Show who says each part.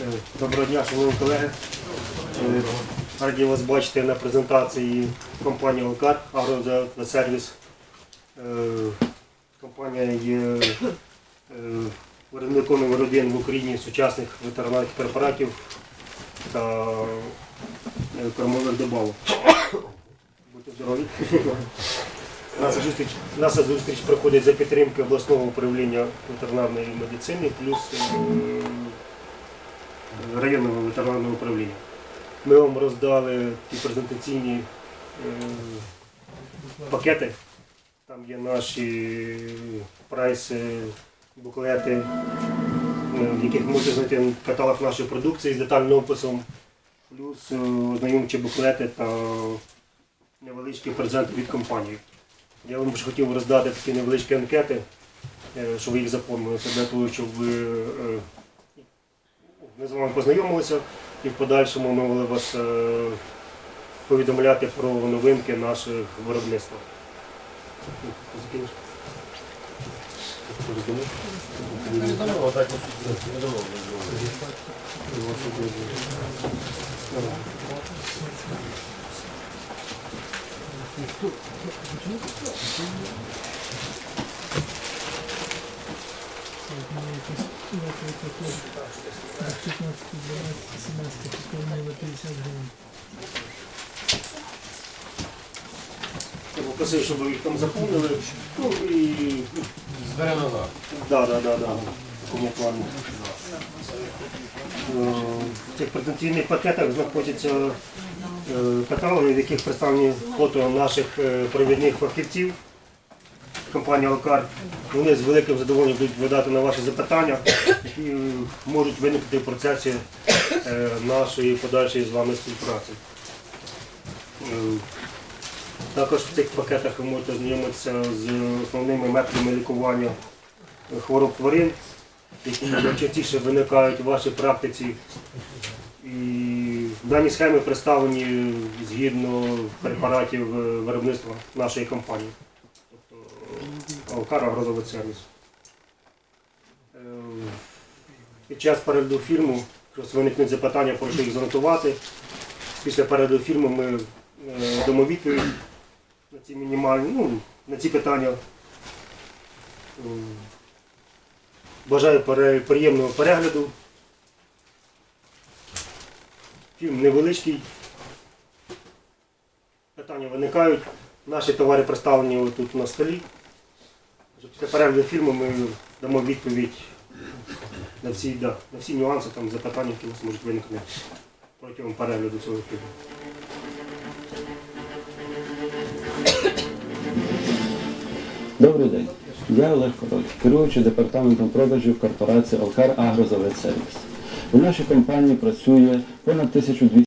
Speaker 1: Е, Доброго дня, шановні колеги. Е, Раді вас бачити на презентації компанії Олкар Агрозасервіс. Е, Компанія є виробником номер в Україні сучасних ветеринарних препаратів та кормових добавок. Будьте здорові. Наша зустріч, наша зустріч проходить за підтримки обласного управління ветеринарної медицини плюс районного ветеринарного управління. Ми вам роздали ті презентаційні е, пакети. Там є наші прайси, буклети, е, в яких можете знайти каталог нашої продукції з детальним описом, плюс е, ознайомчі буклети та невеличкі презенти від компанії. Я вам ще хотів роздати такі невеличкі анкети, щоб ви їх заповнили. Це для того, щоб ви ми з вами познайомилися і в подальшому ми могли вас е, повідомляти про новинки наших виробництва. Закинеш? Я попросив, щоб ви їх там заповнили. Ну і
Speaker 2: Збере назад.
Speaker 1: Да, да, да, да. В такому плані. Е, В цих презентаційних пакетах знаходяться е, каталоги, в яких представлені фото наших е, провідних фахівців компанії Алкар. Вони з великим задоволенням будуть відповідати на ваші запитання, які е, можуть виникнути в процесі е, нашої подальшої з вами співпраці. Е, також в цих пакетах ви можете знайомитися з основними методами лікування хвороб тварин, які найчастіше виникають у вашій практиці. І дані схеми представлені згідно препаратів виробництва нашої компанії, Алкар Агрозовий сервіс. Е, Під час перегляду фільму, виникнуть запитання, прошу їх занотувати. Після перегляду фільму ми е, дамо відповідь на ці мінімальні, ну, на ці питання. Бажаю приємного перегляду. Фільм невеличкий. Питання виникають. Наші товари представлені тут на столі. Після перегляду фільму ми дамо відповідь на всі, да, на всі нюанси, там, запитання, які у вас можуть виникнути протягом перегляду цього фільму.
Speaker 3: Добрий день. Я Олег Король, керуючий департаментом продажів корпорації Алкар Агрозаводсервіс. У нашій компанії працює понад 1200